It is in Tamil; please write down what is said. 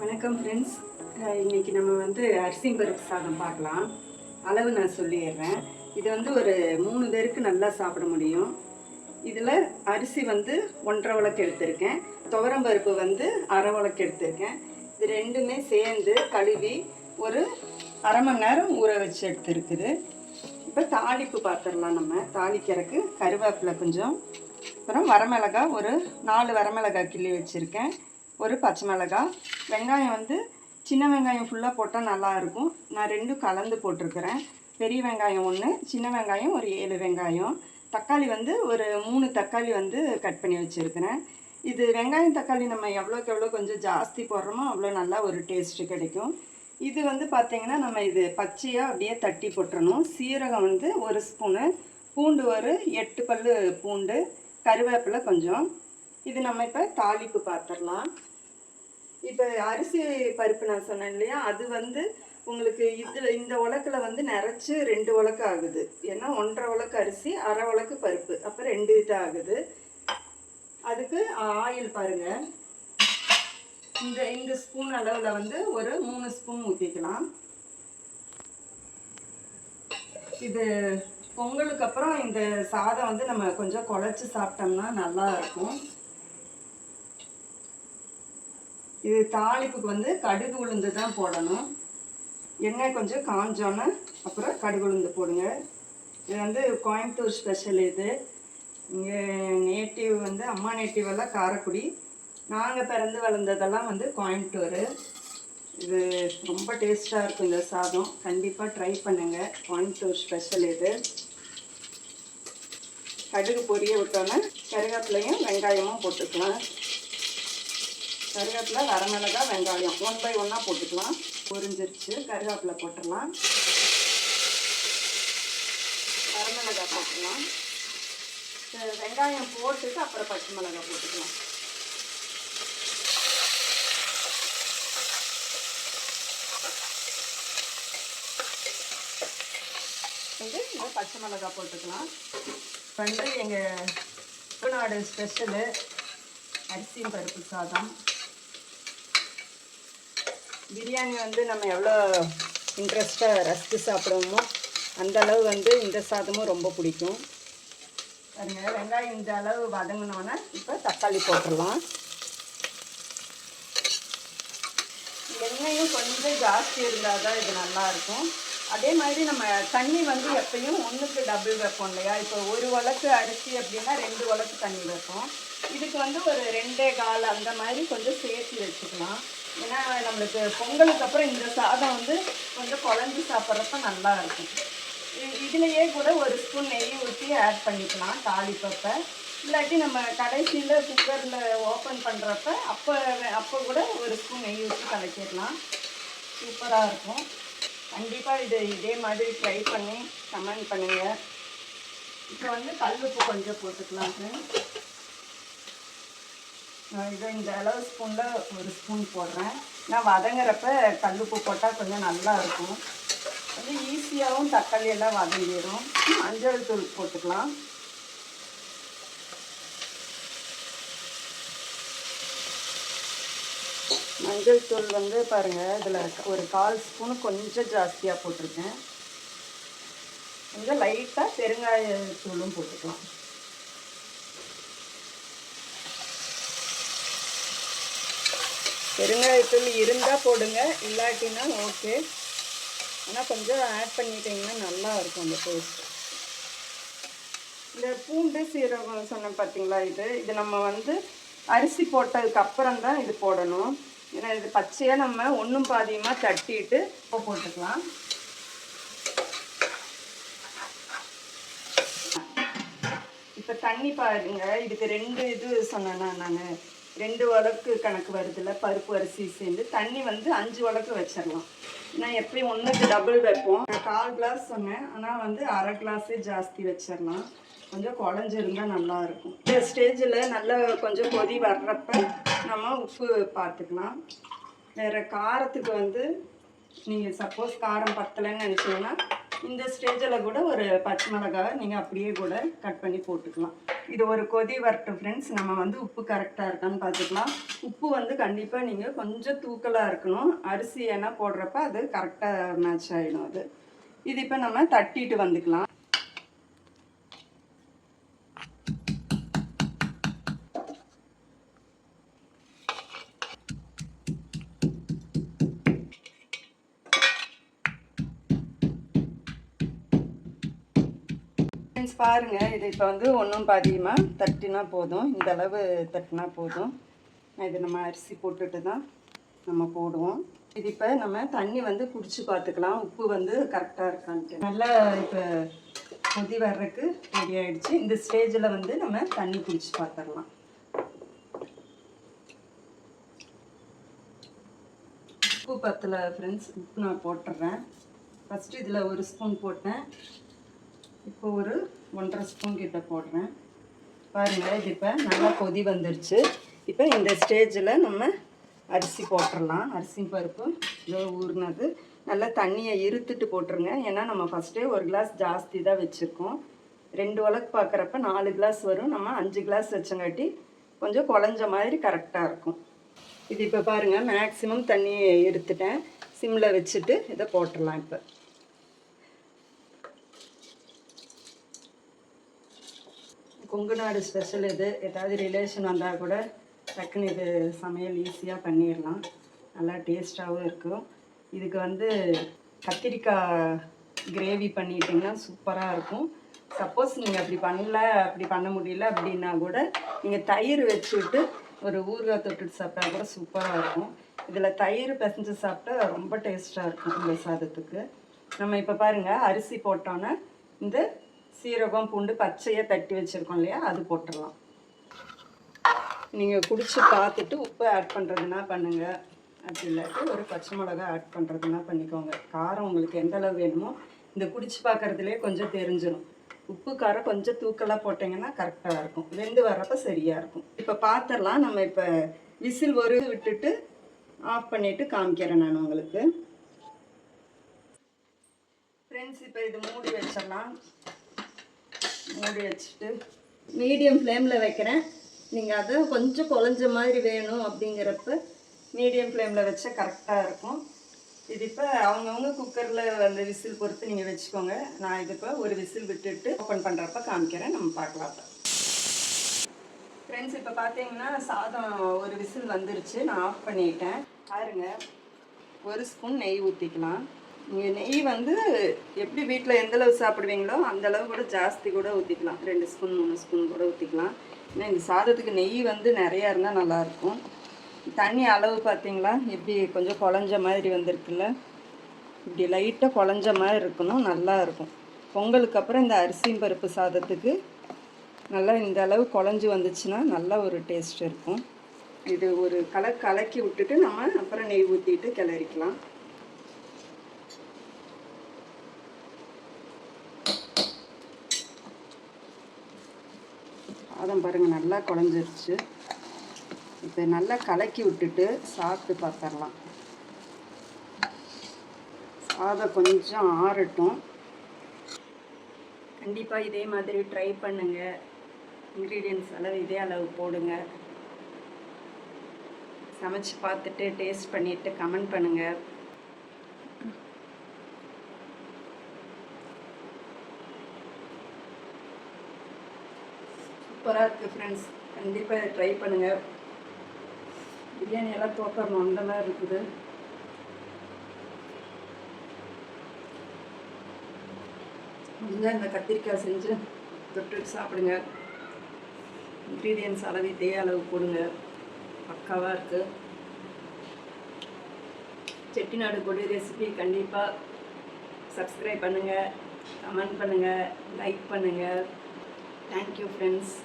வணக்கம் ஃப்ரெண்ட்ஸ் இன்னைக்கு நம்ம வந்து அரிசி பருப்பு சாதம் பார்க்கலாம். அளவு நான் சொல்லிடுறேன். இது வந்து ஒரு மூணு பேருக்கு நல்லா சாப்பிட முடியும். இதில் அரிசி வந்து ஒன்றரை உலக்கு எடுத்திருக்கேன். துவரம் பருப்பு வந்து அரை உலக்கு எடுத்திருக்கேன். இது ரெண்டுமே சேர்ந்து கழுவி ஒரு அரை மணி நேரம் ஊற வச்சு எடுத்துருக்குது. இப்போ தாளிப்பு பார்த்துடலாம் நம்ம. தாளிக்கிறதுக்கு கருவேப்பிலை கொஞ்சம் அப்புறம் வரமிளகா ஒரு நாலு வரமிளகா கிள்ளி வச்சுருக்கேன். ஒரு பச்சை மிளகா. வெங்காயம் வந்து சின்ன வெங்காயம் ஃபுல்லாக போட்டால் நல்லாயிருக்கும் நான் ரெண்டும் கலந்து போட்டிருக்கிறேன். பெரிய வெங்காயம் ஒன்று சின்ன வெங்காயம் ஒரு ஏழு வெங்காயம். தக்காளி வந்து ஒரு மூணு தக்காளி வந்து கட் பண்ணி வச்சுருக்கிறேன். இது வெங்காயம் தக்காளி நம்ம எவ்வளோக்கு எவ்வளோ கொஞ்சம் ஜாஸ்தி போடுறோமோ அவ்வளோ நல்லா ஒரு டேஸ்ட்டு கிடைக்கும். இது வந்து பார்த்திங்கன்னா நம்ம இது பச்சையாக அப்படியே தட்டி போட்டுறணும். சீரகம் வந்து ஒரு ஸ்பூனு பூண்டு ஒரு எட்டு பல்லு பூண்டு கருவேப்பிலை கொஞ்சம். இது நம்ம இப்போ தாளிப்பு பார்த்துடலாம் இப்போ அரிசி பருப்பு நான் சொன்னேன் இல்லையா? அது வந்து உங்களுக்கு இதில் இந்த உலக்கில் வந்து நிறச்சி ரெண்டு உலக்கு ஆகுது. ஏன்னா ஒன்றரை உலக்கு அரிசி அரை உலக்கு பருப்பு. அப்போ ரெண்டு இதாக ஆகுது. அதுக்கு ஆயில் பாருங்கள் இந்த இந்த ஸ்பூன் அளவில் வந்து ஒரு மூணு ஸ்பூன் ஊற்றிக்கலாம் இது பொங்கலுக்கு அப்புறம் இந்த சாதம் வந்து நம்ம கொஞ்சம் குழச்சி சாப்பிட்டோம்னா நல்லா இருக்கும். இது தாளிப்புக்கு வந்து கடுகு உளுந்து தான் போடணும். எண்ணெய் கொஞ்சம் காஞ்சோன்னே அப்புறம் கடுகு உளுந்து போடுங்க. இது வந்து கோயம்புத்தூர் ஸ்பெஷல் இது. இங்கே நேட்டிவ் வந்து அம்மா நேட்டிவ் எல்லாம் காரைக்குடி. நாங்கள் பிறந்து வளர்ந்ததெல்லாம் வந்து கோயம்புத்தூர். இது ரொம்ப டேஸ்ட்டாக இருக்கும் இந்த சாதம். கண்டிப்பாக ட்ரை பண்ணுங்கள் கோயம்புத்தூர் ஸ்பெஷல் இது. கடுகு பொரிய விட்டோன்னே கருவேப்பிலையும் வெங்காயமும் போட்டுக்கலாம். கருவேப்பிலை வரமிளகா வெங்காயம். ஒன் பை ஒன்னாக போட்டுக்கலாம். பொரிஞ்சிருச்சு. கருவேப்பிலை போட்டுடலாம். வரமிளகா போட்டுக்கலாம். வெங்காயம் போட்டுட்டு அப்புறம் பச்சை மிளகாய் போட்டுக்கலாம். வந்து இந்த பச்சை மிளகாய் போட்டுக்கலாம். வந்து எங்கள் தமிழ்நாடு ஸ்பெஷலு அரிசி பருப்பு சாதம். பிரியாணி வந்து நம்ம எவ்வளோ இன்ட்ரெஸ்ட்டாக ரசித்து சாப்பிடுவோமோ அந்த அளவு வந்து இந்த சாதமும் ரொம்ப பிடிக்கும். பாருங்க வெங்காயம் இந்த அளவு வதங்கினோன்னே இப்போ தக்காளி போட்டுடலாம். எண்ணெயும் கொஞ்சம் ஜாஸ்தி இருந்தால் தான் இது நல்லாயிருக்கும். அதே மாதிரி நம்ம தண்ணி வந்து எப்பயும் ஒன்றுக்கு டபுள் வைப்போம் இல்லையா? இப்போ ஒரு உலக்கு அரிசி அப்படின்னா ரெண்டு உலக்கு தண்ணி வைப்போம். இதுக்கு வந்து ஒரு ரெண்டே கால் அந்த மாதிரி கொஞ்சம் சேர்த்து வச்சுக்கலாம். ஏன்னா நம்மளுக்கு பொங்கலுக்கு அப்புறம் இந்த சாதம் வந்து கொஞ்சம் குழஞ்சி சாப்பிட்றப்ப நல்லா இருக்கும். இதுலேயே கூட ஒரு ஸ்பூன் நெய் ஊற்றி ஆட் பண்ணிக்கலாம் தாளிப்பப்ப. இல்லாட்டி நம்ம கடைசியில் குக்கரில் ஓப்பன் பண்ணுறப்ப அப்போ அப்போ கூட ஒரு ஸ்பூன் நெய் ஊற்றி கலக்கிடலாம். சூப்பராக இருக்கும். கண்டிப்பாக இது இதே மாதிரி ட்ரை பண்ணி கமெண்ட் பண்ணுங்கள் இப்போ வந்து கல்லுப்பு கொஞ்சம் போட்டுக்கலாம் friends. நான் இதை இந்த அளவு ஸ்பூனில் ஒரு ஸ்பூன் போடுறேன். நான் வதங்குறப்ப கல்லுப்பு போட்டால் கொஞ்சம் நல்லா இருக்கும். வந்து ஈஸியாகவும் தக்காளி எல்லாம் வதங்கிடும். மஞ்சள் தூள் போட்டுக்கலாம். மஞ்சள் தூள் வந்து பாருங்கள் இதில் ஒரு கால் ஸ்பூன் கொஞ்சம் ஜாஸ்தியாக போட்டிருக்கேன். கொஞ்சம் லைட்டாக பெருங்காய தூளும் போட்டுக்கலாம். பெருங்காயத்தூள் இருந்தால் போடுங்க இல்லாட்டினா ஓகே ஆனால் கொஞ்சம் ஆட் பண்ணிட்டீங்கன்னா நல்லா இருக்கும் அந்த டேஸ்ட் இந்த பூண்டு சீரகம் சொன்னேன் பார்த்தீங்களா இது? இது நம்ம வந்து அரிசி போட்டதுக்கு அப்புறம் தான் இது போடணும். ஏன்னா இது பச்சையாக நம்ம ஒன்றும் பாதியமாக தட்டிட்டு போட்டுக்கலாம். இப்போ தண்ணி பாருங்க இதுக்கு ரெண்டு இது சொன்னேன்னா நான். ரெண்டு உலக்கு கணக்கு வருதுல்ல பருப்பு அரிசி சேர்ந்து தண்ணி வந்து அஞ்சு உலக்கு வச்சிடலாம். ஏன்னா எப்பயும் ஒன்றுக்கு டபுள் வைப்போம். நான் கால் கிளாஸ் சொன்னேன். ஆனால் வந்து அரை கிளாஸே ஜாஸ்தி வச்சிடலாம். கொஞ்சம் குழஞ்சிருந்தால் நல்லாயிருக்கும் இந்த ஸ்டேஜில் நல்லா கொஞ்சம் கொதி வர்றப்ப நம்ம உப்பு பார்த்துக்கலாம் வேறு காரத்துக்கு வந்து நீங்கள் சப்போஸ் காரம் பத்தலைன்னு நினச்சிங்கன்னா இந்த ஸ்டேஜில் கூட ஒரு பச்சை மிளகாய் நீங்கள் அப்படியே கூட கட் பண்ணி போட்டுக்கலாம். இது ஒரு கொதி வரட்டும் ஃப்ரெண்ட்ஸ் நம்ம வந்து உப்பு கரெக்டாக இருக்கான்னு பார்த்துக்கலாம். உப்பு வந்து கண்டிப்பாக நீங்கள் கொஞ்சம் தூக்கலாக இருக்கணும். அரிசி ஏன்னா போடுறப்ப அது கரெக்டாக மேட்ச் ஆகிடும் அது. இது இப்போ நம்ம தட்டிட்டு வந்துக்கலாம். ஃப்ரெண்ட்ஸ் பாருங்கள் இது இப்போ வந்து ஒன்றும் பாதியமாக தட்டினா போதும். இந்த அளவு தட்டினா போதும். இது நம்ம அரிசி போட்டுட்டு தான் நம்ம போடுவோம். இது இப்போ நம்ம தண்ணி வந்து குடிச்சு பார்த்துக்கலாம். உப்பு வந்து கரெக்டாக இருக்கான்ட்டு. நல்லா இப்போ கொதி வர்றதுக்கு ரெடி ஆகிடுச்சு இந்த ஸ்டேஜில் வந்து நம்ம தண்ணி குடிச்சு பார்த்துடலாம். உப்பு பத்தில் ஃப்ரெண்ட்ஸ் உப்பு நான் போட்டுடுறேன் ஃபஸ்ட்டு இதில் ஒரு ஸ்பூன் போட்டேன். இப்போ ஒரு ஒன்றரை ஸ்பூன் கிட்ட போடுறேன். பாருங்கள் இது இப்போ நல்லா கொதி வந்துருச்சு. இப்போ இந்த ஸ்டேஜில் நம்ம அரிசி போட்டுடலாம் அரிசி பருப்பு இதோ ஊறினது. நல்லா தண்ணியை இருத்துட்டு போட்டுருங்க. ஏன்னா நம்ம ஃபஸ்ட்டே ஒரு கிளாஸ் ஜாஸ்தி தான் வச்சுருக்கோம். ரெண்டு உலக்கு பார்க்குறப்ப நாலு கிளாஸ் வரும். நம்ம அஞ்சு கிளாஸ் வச்சங்காட்டி கொஞ்சம் குழஞ்ச மாதிரி கரெக்டாக இருக்கும். இது இப்போ பாருங்கள் மேக்ஸிமம் தண்ணியை எடுத்துட்டேன் சிம்மில் வச்சுட்டு இதை போட்டுடலாம் இப்போ. கொங்கு நாடு ஸ்பெஷல் இது. ஏதாவது ரிலேஷன் வந்தால் கூட டக்குன்னு இது சமையல் ஈஸியாக பண்ணிடலாம். நல்லா டேஸ்ட்டாகவும் இருக்கும். இதுக்கு வந்து கத்திரிக்காய் கிரேவி பண்ணிட்டீங்கன்னா சூப்பராக இருக்கும். சப்போஸ் நீங்கள் அப்படி பண்ணல அப்படி பண்ண முடியல அப்படின்னா கூட நீங்கள் தயிர் வச்சுட்டு ஒரு ஊறுகாய் தொட்டுட்டு சாப்பிட்டா கூட சூப்பராக இருக்கும். இதில் தயிர் பிசைஞ்சு சாப்பிட்டா ரொம்ப டேஸ்ட்டாக இருக்கும் இந்த சாதத்துக்கு. நம்ம இப்போ பாருங்கள் அரிசி போட்டோன்னே இந்த சீரகம் பூண்டு பச்சையாக தட்டி வச்சுருக்கோம் இல்லையா? அது போட்டுடலாம். நீங்கள் குடித்து பார்த்துட்டு உப்பு ஆட் பண்ணுறதுனா பண்ணுங்கள் அப்படி இல்லாட்டி ஒரு பச்சை மிளகா ஆட் பண்ணுறதுனா பண்ணிக்கோங்க. காரம் உங்களுக்கு எந்த அளவு வேணுமோ இந்த குடிச்சு பார்க்குறதுலே கொஞ்சம் தெரிஞ்சிடும் உப்பு காரம் கொஞ்சம் தூக்கலாக போட்டிங்கன்னா கரெக்டாக இருக்கும். வெந்து வரப்போ சரியாக இருக்கும். இப்போ பார்த்துடலாம் நம்ம இப்போ விசில் ஒரு விட்டுட்டு ஆஃப் பண்ணிவிட்டு காமிக்கிறேன் நான் உங்களுக்கு. ஃப்ரெண்ட்ஸ் இப்போ இது மூடி வச்சிடலாம். மூடி வச்சுட்டு மீடியம் ஃப்ளேமில் வைக்கிறேன். நீங்கள் அதை கொஞ்சம் குழஞ்ச மாதிரி வேணும் அப்படிங்கிறப்ப மீடியம் ஃப்ளேமில் வச்சா கரெக்டாக இருக்கும். இது இப்போ அவங்கவுங்க குக்கரில் அந்த விசில் பொறுத்து நீங்கள் வச்சுக்கோங்க. நான் இது இப்போ ஒரு விசில் விட்டுட்டு ஓப்பன் பண்ணுறப்ப காமிக்கிறேன். நம்ம பார்க்கலாம் ஃப்ரெண்ட்ஸ் இப்போ பார்த்தீங்கன்னா சாதம் ஒரு விசில் வந்துருச்சு. நான் ஆஃப் பண்ணிட்டேன். பாருங்கள் ஒரு ஸ்பூன் நெய் ஊற்றிக்கலாம் நீங்கள் நெய் வந்து எப்படி வீட்டில் எந்தளவு சாப்பிடுவீங்களோ அந்த அளவு கூட ஜாஸ்தி கூட ஊற்றிக்கலாம் ரெண்டு ஸ்பூன் மூணு ஸ்பூன் கூட ஊற்றிக்கலாம் ஏன்னா இந்த சாதத்துக்கு நெய் வந்து நிறையா இருந்தால் நல்லாயிருக்கும். தண்ணி அளவு பார்த்தீங்களா? எப்படி கொஞ்சம் குழஞ்ச மாதிரி வந்திருக்குல்ல? இப்படி லைட்டாக குழஞ்ச மாதிரி இருக்கணும் நல்லா இருக்கும் பொங்கலுக்கு அப்புறம் இந்த அரிசியும் பருப்பு சாதத்துக்கு நல்லா இந்த அளவு குழஞ்சி வந்துச்சுன்னா நல்ல ஒரு டேஸ்ட் இருக்கும். இது ஒரு கலர் கலக்கி விட்டுட்டு நம்ம அப்புறம் நெய் ஊற்றிட்டு கிளறிக்கலாம். சாதம் பாருங்கள் நல்லா குழஞ்சிருச்சு. இப்போ நல்லா கலக்கி விட்டுட்டு சாப்பிட்டு பார்த்துடலாம் சாதம் கொஞ்சம் ஆறட்டும். கண்டிப்பாக இதே மாதிரி ட்ரை பண்ணுங்கள் இன்க்ரீடியன்ஸ் அளவு இதே அளவு போடுங்க. சமைச்சு பார்த்துட்டு டேஸ்ட் பண்ணிவிட்டு கமெண்ட் பண்ணுங்கள் சூப்பராக இருக்குது ஃப்ரெண்ட்ஸ் கண்டிப்பாக இதை ட்ரை பண்ணுங்கள் பிரியாணி எல்லாம் தோக்கம் அந்த மாதிரி இருக்குது. முடிஞ்சால் இந்த கத்திரிக்காய் செஞ்சு தொட்டு சாப்பிடுங்க. இன்க்ரீடியன்ஸ் அளவு இதே அளவு போடுங்க. பக்காவாக இருக்குது செட்டிநாடு கொடி ரெசிபி கண்டிப்பாக சப்ஸ்கிரைப் பண்ணுங்கள் கமெண்ட் பண்ணுங்கள் லைக் பண்ணுங்கள் தேங்க்யூ ஃப்ரெண்ட்ஸ்